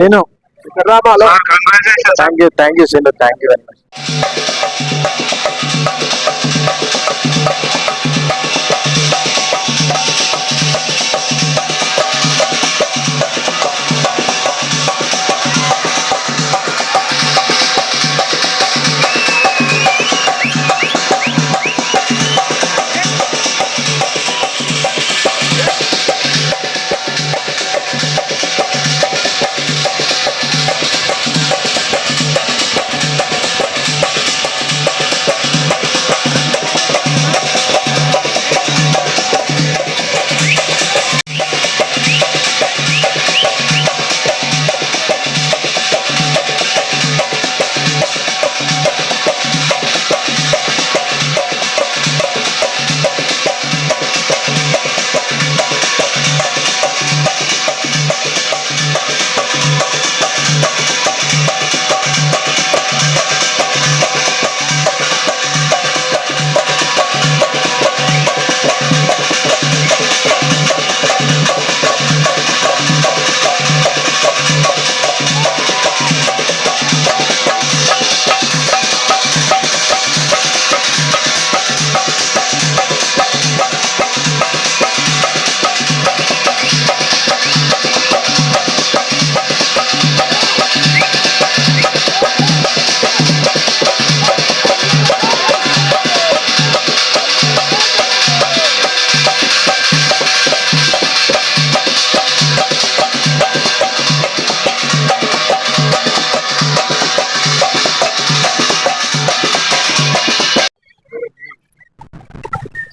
Sinu. Ah, thank you, Sinu. Thank you very much.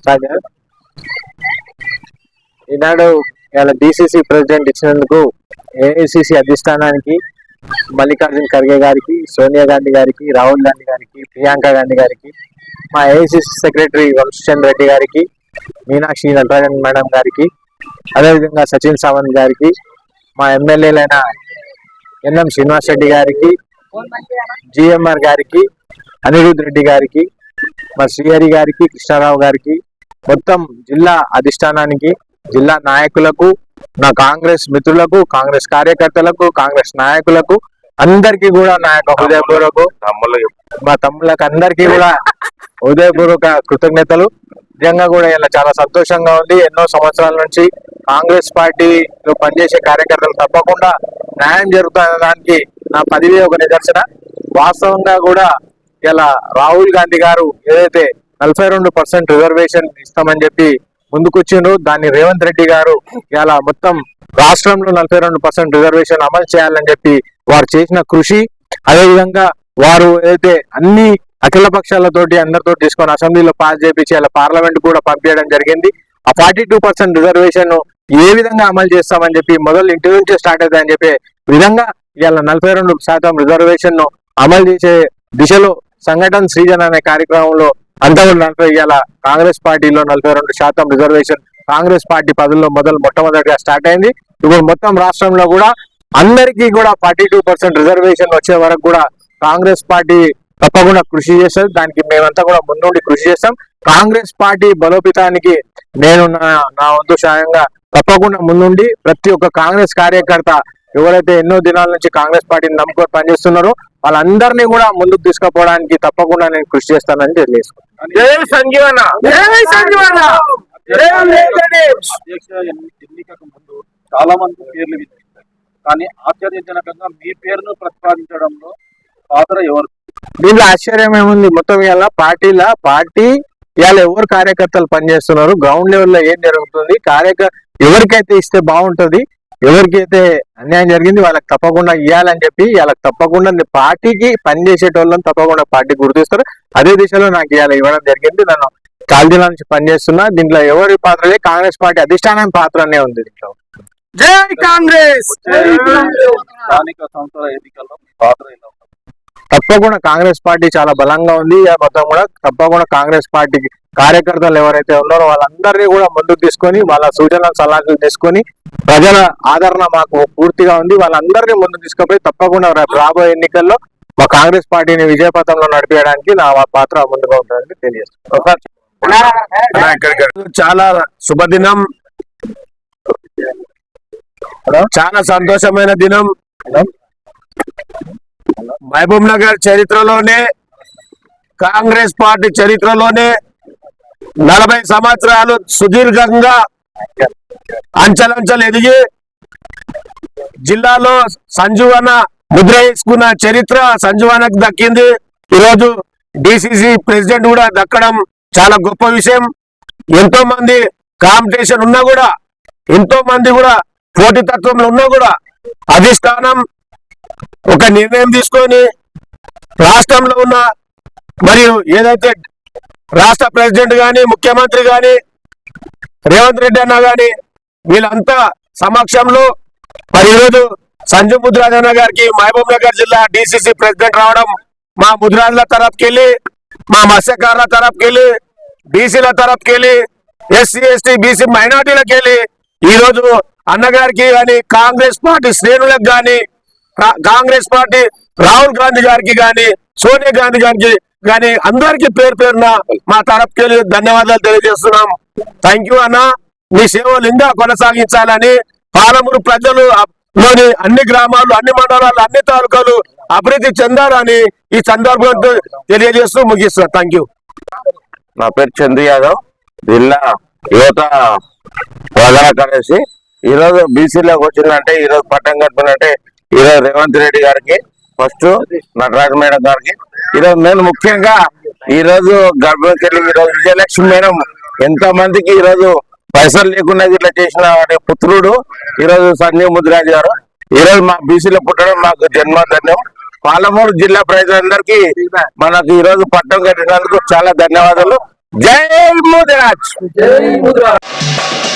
రాజా ఈనాడు ఇలా BCC president ఇచ్చినందుకు AICC అధిష్టానానికి మల్లికార్జున్ ఖర్గే గారికి సోనియా గాంధీ గారికి రాహుల్ గాంధీ గారికి ప్రియాంక గాంధీ గారికి మా ఏఐసిసి సెక్రటరీ వంశచంద్ర రెడ్డి గారికి మీనాక్షి నటరాజన్ మేడం గారికి అదేవిధంగా సచిన్ సావంత్ గారికి మా ఎమ్మెల్యేలైన ఎన్ఎం శ్రీనివాస్ రెడ్డి గారికి జిఎంఆర్ గారికి అనిరుద్ రెడ్డి గారికి మా శ్రీహరి గారికి కృష్ణారావు గారికి మొత్తం జిల్లా అధిష్టానానికి జిల్లా నాయకులకు నా కాంగ్రెస్ మిత్రులకు కాంగ్రెస్ కార్యకర్తలకు కాంగ్రెస్ నాయకులకు అందరికి కూడా నా యొక్క హృదయపూర్వక మా తమ్ములకు అందరికీ కూడా హృదయపూర్వక కృతజ్ఞతలు నిజంగా కూడా ఇలా చాలా సంతోషంగా ఉంది ఎన్నో సంవత్సరాల నుంచి కాంగ్రెస్ పార్టీలో పనిచేసే కార్యకర్తలు తప్పకుండా న్యాయం జరుగుతున్న దానికి నా పదవి ఒక నిదర్శన వాస్తవంగా కూడా ఇలా రాహుల్ గాంధీ గారు ఏదైతే నలభై రెండు పర్సెంట్ రిజర్వేషన్ ఇస్తామని చెప్పి ముందుకొచ్చిండ్రు దాన్ని రేవంత్ రెడ్డి గారు ఇలా మొత్తం రాష్ట్రంలో నలభై రెండు పర్సెంట్ రిజర్వేషన్ అమలు చేయాలని చెప్పి వారు చేసిన కృషి అదేవిధంగా వారు ఏదైతే అన్ని అఖిల పక్షాలతోటి అందరితో తీసుకొని అసెంబ్లీలో పాస్ చేపించి అలా పార్లమెంట్ కూడా పంపించడం జరిగింది ఆ ఫార్టీ టూ పర్సెంట్ రిజర్వేషన్ ఏ విధంగా అమలు చేస్తామని చెప్పి మొదలు ఇంటి నుంచి స్టార్ట్ అవుతాయని చెప్పే విధంగా ఇలా నలభై రెండు శాతం రిజర్వేషన్ అమలు చేసే దిశలో సంఘటన సీజన్ అనే కార్యక్రమంలో అంతా కూడా ఇవాళ కాంగ్రెస్ పార్టీలో నలభై రెండు శాతం రిజర్వేషన్ కాంగ్రెస్ పార్టీ పదవిలో మొదలు మొట్టమొదటిగా స్టార్ట్ అయింది ఇప్పుడు మొత్తం రాష్ట్రంలో కూడా అందరికీ కూడా ఫార్టీ రిజర్వేషన్ వచ్చే వరకు కూడా కాంగ్రెస్ పార్టీ తప్పకుండా కృషి చేస్తుంది దానికి మేమంతా కూడా ముందుండి కృషి చేస్తాం కాంగ్రెస్ పార్టీ బలోపేతానికి నేను నా వంతు సాయంగా తప్పకుండా ముందుండి ప్రతి ఒక్క కాంగ్రెస్ కార్యకర్త ఎవరైతే ఎన్నో దినాల నుంచి కాంగ్రెస్ పార్టీని నమ్ముకొని పనిచేస్తున్నారో వాళ్ళందరినీ కూడా ముందుకు తీసుకుపోవడానికి తప్పకుండా నేను కృషి చేస్తానని తెలియజేసుకున్నాను చాలా మంది పేర్లు కానీ ఆశ్చర్యజనకంగా మీ పేరును ప్రతిపాదించడంలో పాత్ర ఎవరు దీనిలో ఆశ్చర్యం ఏముంది మొత్తం ఇవాళ పార్టీల పార్టీ ఇవాళ ఎవరు కార్యకర్తలు పనిచేస్తున్నారు గ్రౌండ్ లెవెల్లో ఏం జరుగుతుంది కార్యకర్త ఎవరికైతే ఇస్తే బాగుంటుంది ఎవరికైతే అన్యాయం జరిగింది వాళ్ళకి తప్పకుండా ఇవ్వాలని చెప్పి వాళ్ళకి తప్పకుండా పార్టీకి పనిచేసేటోళ్ళని తప్పకుండా పార్టీ గుర్తిస్తారు అదే దిశలో నాకు ఇవాళ ఇవ్వడం జరిగింది నన్ను కాల్దిలా నుంచి పనిచేస్తున్నా దీంట్లో ఎవరి పాత్ర కాంగ్రెస్ పార్టీ అధిష్టానం పాత్రనే ఉంది దీంట్లో జై కాంగ్రెస్ తప్పకుండా కాంగ్రెస్ పార్టీ చాలా బలంగా ఉంది మొత్తం కూడా తప్పకుండా కాంగ్రెస్ పార్టీ కార్యకర్తలు ఎవరైతే ఉన్నారో వాళ్ళందరినీ కూడా ముందుకు తీసుకొని వాళ్ళ సూచనలు సలహాలు తీసుకొని ప్రజల ఆదరణ మాకు పూర్తిగా ఉంది వాళ్ళందరినీ ముందు తీసుకుపోయి తప్పకుండా రాబోయే ఎన్నికల్లో మా కాంగ్రెస్ పార్టీని విజయపథంలో నడిపేయడానికి నా పాత్ర ముందుగా ఉంటుందని తెలియజేస్తాను చాలా శుభదినం చాలా సంతోషమైన దినం మహబూబ్ నగర్ చరిత్రలోనే కాంగ్రెస్ పార్టీ చరిత్రలోనే నలభై సంవత్సరాలు సుదీర్ఘంగా అంచలంచలు ఎదిగి జిల్లాలో సంజువన ముద్ర వేసుకున్న చరిత్ర సంజువనకు దక్కింది ఈరోజు డిసిసి ప్రెసిడెంట్ కూడా దక్కడం చాలా గొప్ప విషయం ఎంతో మంది కాంపిటీషన్ ఉన్నా కూడా ఎంతో మంది కూడా పోటీతత్వంలో ఉన్నా కూడా అధిష్టానం ఒక నిర్ణయం తీసుకొని రాష్ట్రంలో ఉన్న మరియు ఏదైతే రాష్ట్ర ప్రెసిడెంట్ కానీ ముఖ్యమంత్రి కానీ రేవంత్ రెడ్డి అన్న కానీ వీళ్ళంతా సమక్షంలో మరి ఈరోజు సంజు అన్న గారికి మహబూబ్ నగర్ జిల్లా డిసిసి ప్రెసిడెంట్ రావడం మా ముద్రాజుల వెళ్ళి మా మత్స్యకారుల తరఫుకెళ్ళి బీసీల తరఫుకెళ్ళి ఎస్సీ ఎస్టీ బీసీ మైనార్టీలకు వెళ్ళి ఈరోజు అన్నగారికి కానీ కాంగ్రెస్ పార్టీ శ్రేణులకు కానీ కాంగ్రెస్ పార్టీ రాహుల్ గాంధీ గారికి కానీ సోనియా గాంధీ గారికి కానీ అందరికి పేరు పేరున మా తరపుకెళ్ళి ధన్యవాదాలు తెలియజేస్తున్నాం థ్యాంక్ యూ అన్న మీ సేవలు ఇంకా కొనసాగించాలని పాలమూరు ప్రజలు లోని అన్ని గ్రామాలు అన్ని మండలాలు అన్ని తాలూకాలు అభివృద్ధి చెందాలని ఈ సందర్భంతో తెలియజేస్తూ ముగిస్తున్నా థ్యాంక్ యూ నా పేరు చంద్ర యాదవ్ జిల్లా యువత ప్రధాన కార్యదర్శి ఈరోజు బీసీలోకి వచ్చిందంటే ఈరోజు పట్టం కట్టుకున్నంటే ఈరోజు రేవంత్ రెడ్డి గారికి ఫస్ట్ నటరాజ మేడం గారికి ఈరోజు నేను ముఖ్యంగా ఈ రోజు గర్భవతి రోజు విజయలక్ష్మి మేడం ఎంత మందికి ఈరోజు పైసలు లేకుండా ఇట్లా చేసిన పుత్రుడు ఈరోజు సంజయ్ ముద్రాజ్ గారు ఈరోజు మా బీసీలో పుట్టడం మాకు జన్మధన్యం పాలమూరు జిల్లా ప్రజలందరికీ మనకు ఈరోజు పట్టం కట్టినందుకు చాలా ధన్యవాదాలు జై ముద్రాజ్ జై ముద్రాజ్